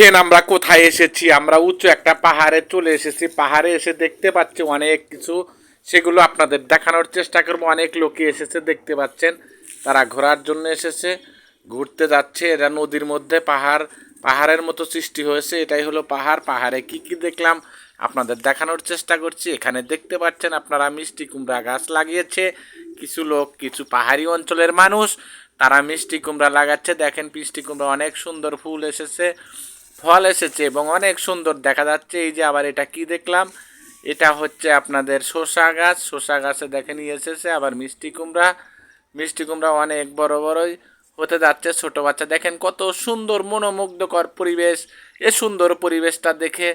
দেখেন আমরা কোথায় এসেছি, আমরা উঁচু একটা পাহাড়ে চলে এসেছি। পাহাড়ে এসে দেখতে পাচ্ছি অনেক কিছু, সেগুলো আপনাদের দেখানোর চেষ্টা করব। অনেক লোকে এসেছে, দেখতে পাচ্ছেন। তারা ঘোরার জন্য এসেছে, ঘুরতে যাচ্ছে। এটা নদীর মধ্যে পাহাড়, পাহাড়ের মতো সৃষ্টি হয়েছে। এটাই হলো পাহাড়। পাহাড়ে কি কি দেখলাম আপনাদের দেখানোর চেষ্টা করছি। এখানে দেখতে পাচ্ছেন আপনারা মিষ্টি কুমড়া গাছ লাগিয়েছে। কিছু লোক, কিছু পাহাড়ি অঞ্চলের মানুষ, তারা মিষ্টি কুমড়া লাগাচ্ছে। দেখেন মিষ্টি কুমড়া অনেক সুন্দর ফুল এসেছে। ফল এসেছে এবং অনেক সুন্দর দেখা যাচ্ছে। এই যে আবার এটা কি দেখলাম? এটা হচ্ছে আপনাদের শসা গাছ। শসা গাছে দেখেন ই এসেছে আবার মিষ্টি কুমড়া। মিষ্টি কুমড়া অনেক বড় বড়ই হতে যাচ্ছে ছোট বাচ্চা। দেখেন কত সুন্দর মনোমুগ্ধকর পরিবেশ। এ সুন্দর পরিবেশটা দেখে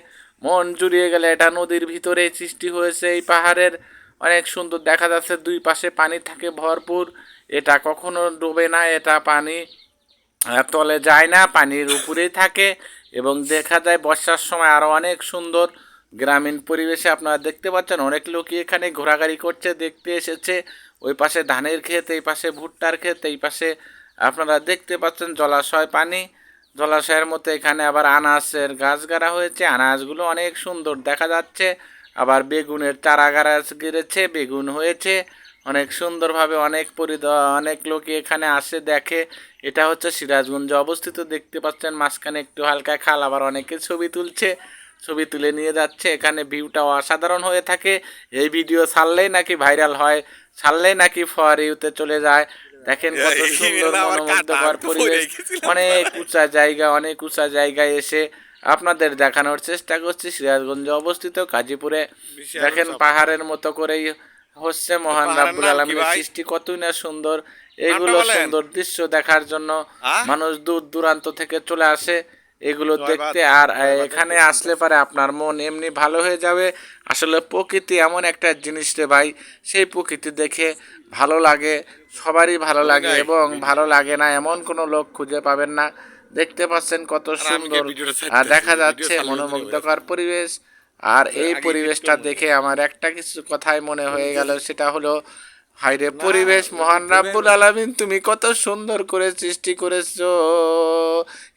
মন জুড়িয়ে গেলে এটা নদীর ভিতরে সৃষ্টি হয়েছে এই পাহাড়ের। অনেক সুন্দর দেখা যাচ্ছে দুই পাশে পানি থাকে ভরপুর। এটা কখনো ডোবে না, এটা পানি। তলে যায় না, পানির উপরেই থাকে এবং দেখা যায় বর্ষার সময় আরও অনেক সুন্দর গ্রামীণ পরিবেশে আপনারা দেখতে পাচ্ছেন, অনেক লোকই এখানে ঘোরাঘুরি করছে, দেখতে এসেছে। ওই পাশে ধানের ক্ষেত, এই পাশে ভুট্টার ক্ষেত, এই পাশে আপনারা দেখতে পাচ্ছেন জলাশয় পানি। জলাশয়ের মতো এখানে আবার আনাসের গাছ গাড়া হয়েছে আনাজগুলো অনেক সুন্দর দেখা যাচ্ছে। আবার বেগুনের চারা গাছ গেড়েছে, বেগুন হয়েছে। অনেক সুন্দরভাবে অনেক পরিদ অনেক লোকই এখানে আসে দেখে। এটা হচ্ছে সিরাজগঞ্জে অবস্থিত। দেখতে পাচ্ছেন মাঝখানে একটু হালকা খাল আবার অনেকে ছবি তুলছে। ছবি তুলে নিয়ে যাচ্ছে। এখানে ভিউটাও অসাধারণ হয়ে থাকে। এই ভিডিও ছাড়লেই নাকি ভাইরাল হয় ছাড়লেই নাকি ফর ইউতে চলে যায়। দেখেন কত সুন্দর মনোমুগ্ধকর পরিবেশ। অনেক উঁচা জায়গা অনেক উঁচা জায়গায় এসে আপনাদের দেখানোর চেষ্টা করছি। সিরাজগঞ্জে অবস্থিত গাজীপুরে। দেখেন পাহাড়ের মতো করেই হচ্ছে মহান রাব্বুল আলমীর সৃষ্টি কতই না সুন্দর। এইগুলো বলেন? সুন্দর দৃশ্য দেখার জন্য? মানুষ দূর দূরান্ত থেকে চলে আসে। এগুলো দেখতে আর এখানে আসলে পারে আপনার মন এমনি ভালো হয়ে যাবে। আসলে প্রকৃতি এমন একটা জিনিস রে ভাই সেই প্রকৃতি দেখে ভালো লাগে সবারই ভালো লাগে এবং ভালো লাগে না এমন কোনো লোক খুঁজে পাবেন না। দেখতে পাচ্ছেন কত সুন্দর। আর দেখা যাচ্ছে মনোমুগ্ধকর পরিবেশ। আর এই পরিবেশটা দেখে আমার একটা কিছু কথাই মনে হয়ে গেল সেটা হলো হাইরে পরিবেশ মহান রাব্বুল আলামিন তুমি কত সুন্দর করে সৃষ্টি করেছ।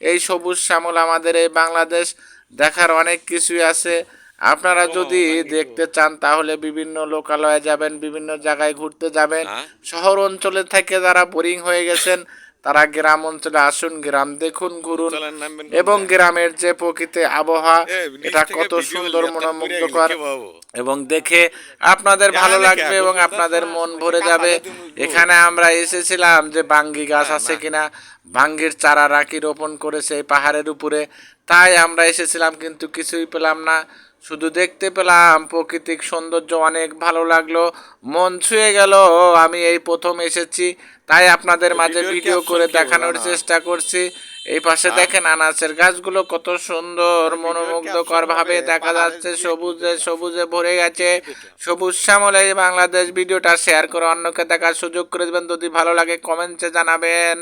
এই সবুজ শ্যামল আমাদের এই বাংলাদেশ দেখার অনেক কিছুই আছে। আপনারা যদি দেখতে চান তাহলে বিভিন্ন লোকালয়ে যাবেন বিভিন্ন জায়গায় ঘুরতে যাবেন। হ্যাঁ? শহর অঞ্চলে থেকে যারা বোরিং হয়ে গেছেন তারা গ্রাম অঞ্চলে আসুন গ্রাম দেখুন ঘুরুন এবং গ্রামের যে প্রকৃতি আবহাওয়া এটা কত সুন্দর মনোমুগ্ধকর এবং দেখে আপনাদের ভালো লাগবে এবং আপনাদের মন ভরে যাবে। এখানে আমরা এসেছিলাম যে বাঙ্গি গাছ আছে কিনা বাঙ্গির চারা রাখি রোপণ করেছে এই পাহাড়ের উপরে। তাই আমরা এসেছিলাম কিন্তু কিছুই পেলাম না। শুধু দেখতে পেলাম প্রাকৃতিক সৌন্দর্য অনেক ভালো লাগল মন ছুঁয়ে গেল আমি এই প্রথম এসেছি। তাই আপনাদের মাঝে ভিডিও করে দেখানোর চেষ্টা করছি। এই পাশে দেখেন আনাচের গাছগুলো কত সুন্দর মনোমুগ্ধকর ভাবে দেখা যাচ্ছে সবুজে সবুজে ভরে গেছে। সবুজ শ্যামলে বাংলাদেশ ভিডিওটা শেয়ার করে অন্যকে দেখার সুযোগ করে দেবেন। যদি ভালো লাগে কমেন্টে জানাবেন।